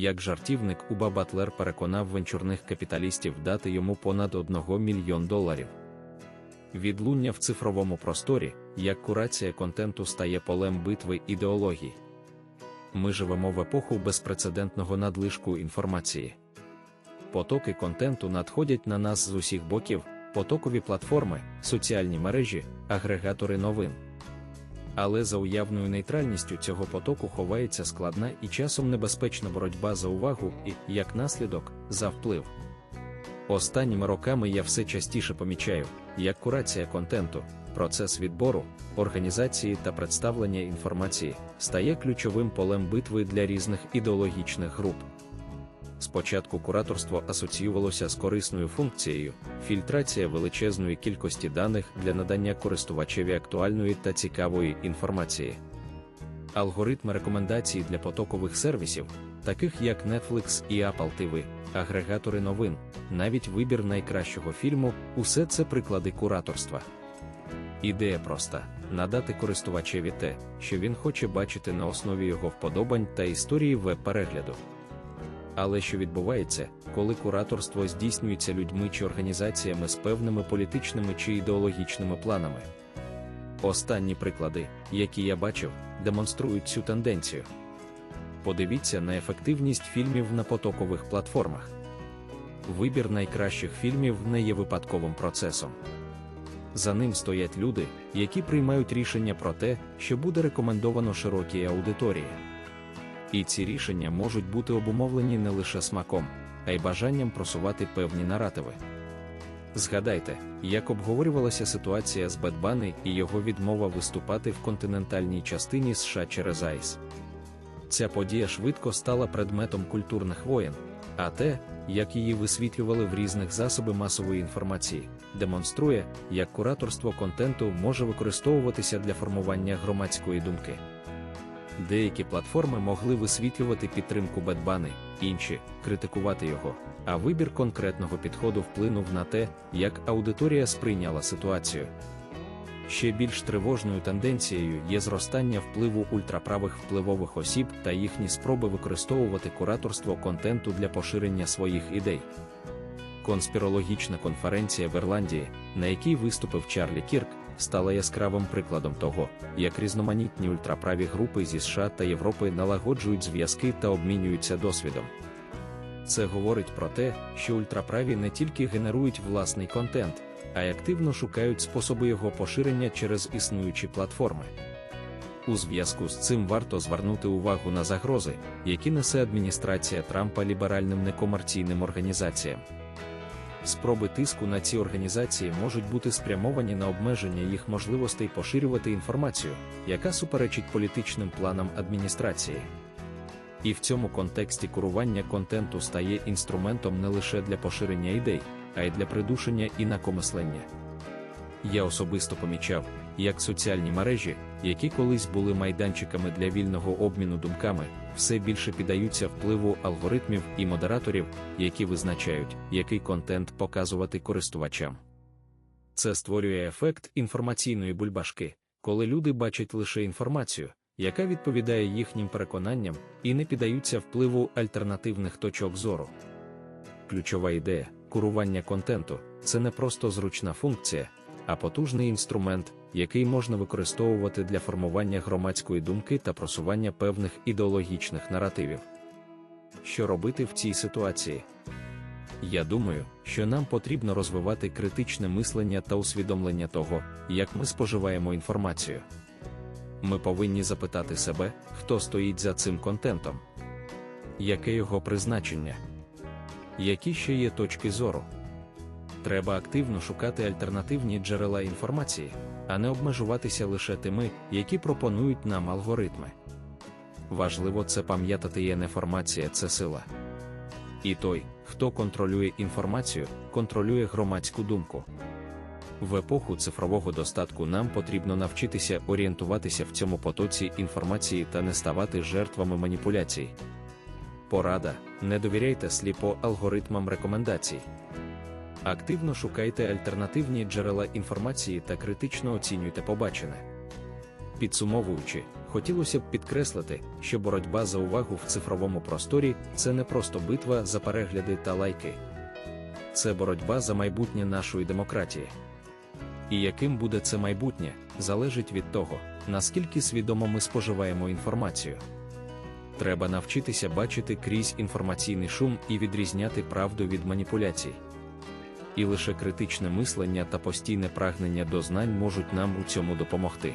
як жартівник Уба Батлер переконав венчурних капіталістів дати йому понад 1 мільйон доларів. Відлуння в цифровому просторі, як курація контенту стає полем битви ідеології. Ми живемо в епоху безпрецедентного надлишку інформації. Потоки контенту надходять на нас з усіх боків, потокові платформи, соціальні мережі, агрегатори новин. Але за уявною нейтральністю цього потоку ховається складна і часом небезпечна боротьба за увагу і, як наслідок, за вплив. Останніми роками я все частіше помічаю, як курація контенту, процес відбору, організації та представлення інформації стає ключовим полем битви для різних ідеологічних груп. Спочатку кураторство асоціювалося з корисною функцією, фільтрація величезної кількості даних для надання користувачеві актуальної та цікавої інформації. Алгоритми рекомендацій для потокових сервісів, таких як Netflix і Apple TV, агрегатори новин, навіть вибір найкращого фільму усе це приклади кураторства. Ідея проста надати користувачеві те, що він хоче бачити на основі його вподобань та історії веб-перегляду. Але що відбувається, коли кураторство здійснюється людьми чи організаціями з певними політичними чи ідеологічними планами? Останні приклади, які я бачив, демонструють цю тенденцію. Подивіться на ефективність фільмів на потокових платформах. Вибір найкращих фільмів не є випадковим процесом. За ним стоять люди, які приймають рішення про те, що буде рекомендовано широкій аудиторії. І ці рішення можуть бути обумовлені не лише смаком, а й бажанням просувати певні наративи. Згадайте, як обговорювалася ситуація з Бетбани і його відмова виступати в континентальній частині США через Айс. Ця подія швидко стала предметом культурних воєн, а те, як її висвітлювали в різних засоби масової інформації, демонструє, як кураторство контенту може використовуватися для формування громадської думки. Деякі платформи могли висвітлювати підтримку Бетбани, інші критикувати його, а вибір конкретного підходу вплинув на те, як аудиторія сприйняла ситуацію. Ще більш тривожною тенденцією є зростання впливу ультраправих впливових осіб та їхні спроби використовувати кураторство контенту для поширення своїх ідей. Конспірологічна конференція в Ірландії, на якій виступив Чарлі Кірк, стала яскравим прикладом того, як різноманітні ультраправі групи зі США та Європи налагоджують зв'язки та обмінюються досвідом. Це говорить про те, що ультраправі не тільки генерують власний контент, а й активно шукають способи його поширення через існуючі платформи. У зв'язку з цим варто звернути увагу на загрози, які несе адміністрація Трампа ліберальним некомерційним організаціям. Спроби тиску на ці організації можуть бути спрямовані на обмеження їх можливостей поширювати інформацію, яка суперечить політичним планам адміністрації. І в цьому контексті курування контенту стає інструментом не лише для поширення ідей, а й для придушення інакомислення. Я особисто помічав, як соціальні мережі, які колись були майданчиками для вільного обміну думками, все більше піддаються впливу алгоритмів і модераторів, які визначають, який контент показувати користувачам. Це створює ефект інформаційної бульбашки, коли люди бачать лише інформацію, яка відповідає їхнім переконанням і не піддаються впливу альтернативних точок зору. Ключова ідея курування контенту це не просто зручна функція, а потужний інструмент, який можна використовувати для формування громадської думки та просування певних ідеологічних наративів. Що робити в цій ситуації? Я думаю, що нам потрібно розвивати критичне мислення та усвідомлення того, як ми споживаємо інформацію. Ми повинні запитати себе, хто стоїть за цим контентом, яке його призначення, які ще є точки зору. Треба активно шукати альтернативні джерела інформації, а не обмежуватися лише тими, які пропонують нам алгоритми. Важливо це пам'ятати є неформація це сила. І той, хто контролює інформацію, контролює громадську думку. В епоху цифрового достатку нам потрібно навчитися орієнтуватися в цьому потоці інформації та не ставати жертвами маніпуляцій. Порада: не довіряйте сліпо алгоритмам рекомендацій. Активно шукайте альтернативні джерела інформації та критично оцінюйте побачене. Підсумовуючи, хотілося б підкреслити, що боротьба за увагу в цифровому просторі це не просто битва за перегляди та лайки. Це боротьба за майбутнє нашої демократії. І яким буде це майбутнє, залежить від того, наскільки свідомо ми споживаємо інформацію. Треба навчитися бачити крізь інформаційний шум і відрізняти правду від маніпуляцій. І лише критичне мислення та постійне прагнення до знань можуть нам у цьому допомогти.